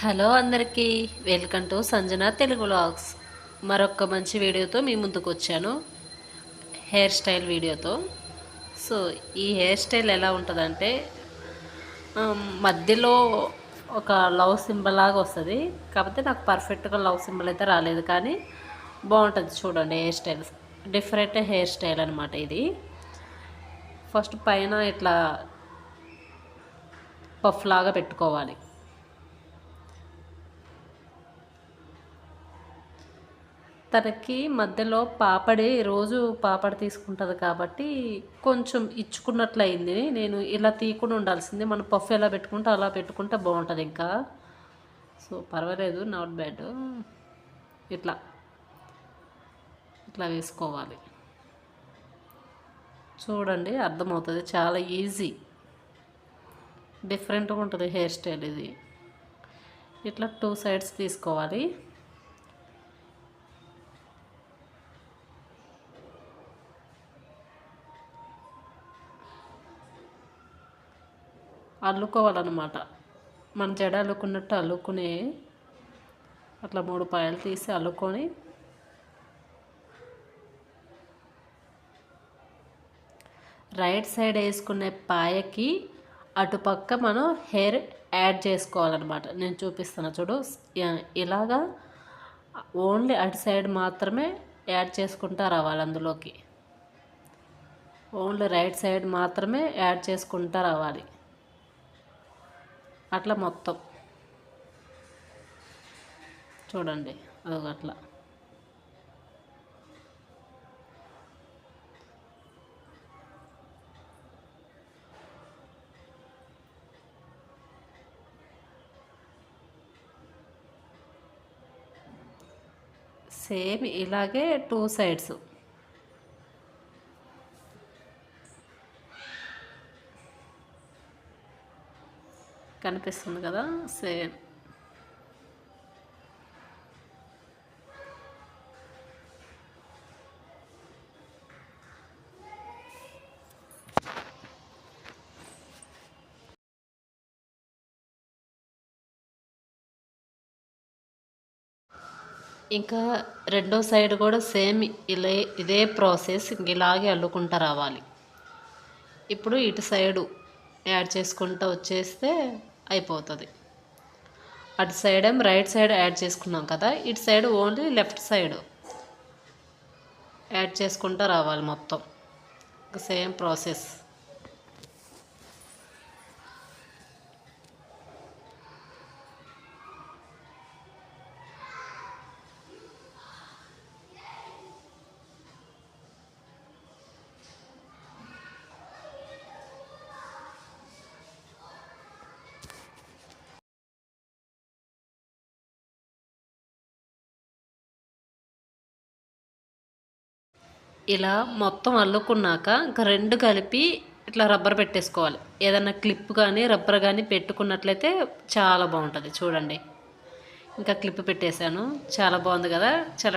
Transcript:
Hello అందరికీ. Welcome to Sanjana Telugu vlogs. మరొక మంచి వీడియోతో మీ ముందుకు వచ్చాను. హెయిర్ స్టైల్ వీడియోతో. సో ఈ హెయిర్ స్టైల్ ఎలా ఉంటుందంటే మధ్యలో ఒక లవ్ సింబల్ లాగా వస్తుంది. కాకపోతే నాకు పర్ఫెక్ట్గా లవ్ సింబల్ అయితే రాలేదు. కానీ బాగుంటుంది చూడండి hair style. Different hair style అనమాట ఇది. ఫస్ట్ పైన ఇట్లా పఫ్ లాగా పెట్టుకోవాలి. తనకి మధ్యలో పాపడే రోజు పాపడ తీసుకుంటుంది కాబట్టి కొంచెం ఇచ్చుకున్నట్లయింది. నేను ఇలా తీయకుండా ఉండాల్సింది. మనం పఫ్ ఎలా పెట్టుకుంటే అలా పెట్టుకుంటే బాగుంటుంది ఇంకా. సో పర్వాలేదు నాట్ బ్యాడ్. ఇట్లా. ఇట్లా వేసుకోవాలి. చూడండి అర్థమవుతుంది. చాలా ఈజీ. డిఫరెంట్గా ఉంటుంది హెయిర్ స్టైల్ ఇది. ఇట్లా టూ సైడ్స్ తీసుకోవాలి. అల్లుకోవాలన్నమాట. మన జడ అల్లుకున్నట్టు అల్లుకునే అట్లా మూడు పాయలు తీసి అల్లుకొని రైట్ సైడ్ వేసుకునే పాయకి అటుపక్క మనం హెయిర్ యాడ్ చేసుకోవాలన్నమాట. నేను చూపిస్తాను చూడు. ఇలాగా ఓన్లీ అటు సైడ్ మాత్రమే యాడ్ చేసుకుంటా రావాలి అందులోకి. ఓన్లీ రైట్ సైడ్ మాత్రమే యాడ్ చేసుకుంటా రావాలి. అట్లా మొత్తం. చూడండి అదొక అట్లా. సేమ్ ఇలాగే టూ సైడ్స్. కనిపిస్తుంది కదా సేమ్. ఇంకా రెండో సైడ్ కూడా సేమ్ ఇలా ఇదే ప్రాసెస్ ఇంక ఇలాగే అల్లుకుంటూ రావాలి. ఇప్పుడు ఇటు సైడు యాడ్ చేసుకుంటూ వచ్చేస్తే అయిపోతుంది. అటు సైడ్ ఏం రైట్ సైడ్ యాడ్ చేసుకున్నాం కదా ఇటు side only left side add చేసుకుంటూ రావాలి మొత్తం. సేమ్ ప్రాసెస్ ఇలా మొత్తం అల్లుకున్నాక ఇంకా రెండు కలిపి ఇట్లా రబ్బర్ పెట్టేసుకోవాలి. ఏదన్నా క్లిప్ కానీ రబ్బర్ కానీ పెట్టుకున్నట్లయితే చాలా బాగుంటుంది. చూడండి. ఇంకా క్లిప్ పెట్టేశాను. చాలా బాగుంది కదా? చాలా